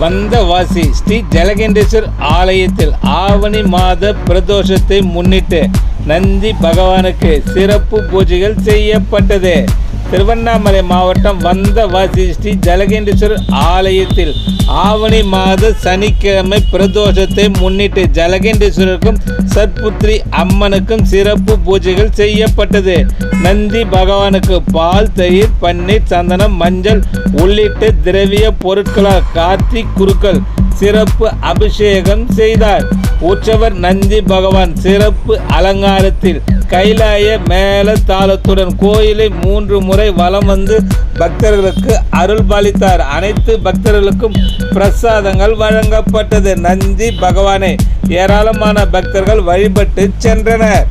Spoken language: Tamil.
வந்தவாசி ஸ்ரீ ஜலகண்டேஸ்வர் ஆலயத்தில் ஆவணி மாத பிரதோஷத்தை முன்னிட்டு நந்தி பகவானுக்கு சிறப்பு பூஜைகள் செய்யப்பட்டது. திருவண்ணாமலை மாவட்டம் வந்தவாசி ஸ்ரீ ஜலகண்டேஸ்வர் ஆலயத்தில் ஆவணி மாத சனிக்கிழமை பிரதோஷத்தை முன்னிட்டு ஜலகண்டேஸ்வரருக்கும் சத்புத்ரி அம்மனுக்கும் சிறப்பு பூஜைகள் செய்யப்பட்டது. நந்தி பகவானுக்கு பால் தயிர் பன்னீர் சந்தனம் மஞ்சள் உள்ளிட்ட திரவிய பொருட்களால் கார்த்திக் குருக்கள் சிறப்பு அபிஷேகம் செய்தார். உற்சவர் நந்தி பகவான் சிறப்பு அலங்காரத்தில் கைலாய மேல தாளத்துடன் கோயிலை மூன்று முறை வலம் வந்து பக்தர்களுக்கு அருள் பாலித்தார். அனைத்து பக்தர்களுக்கும் பிரசாதங்கள் வழங்கப்பட்டது. நந்தி பகவானை ஏராளமான பக்தர்கள் வழிபட்டு சென்றனர்.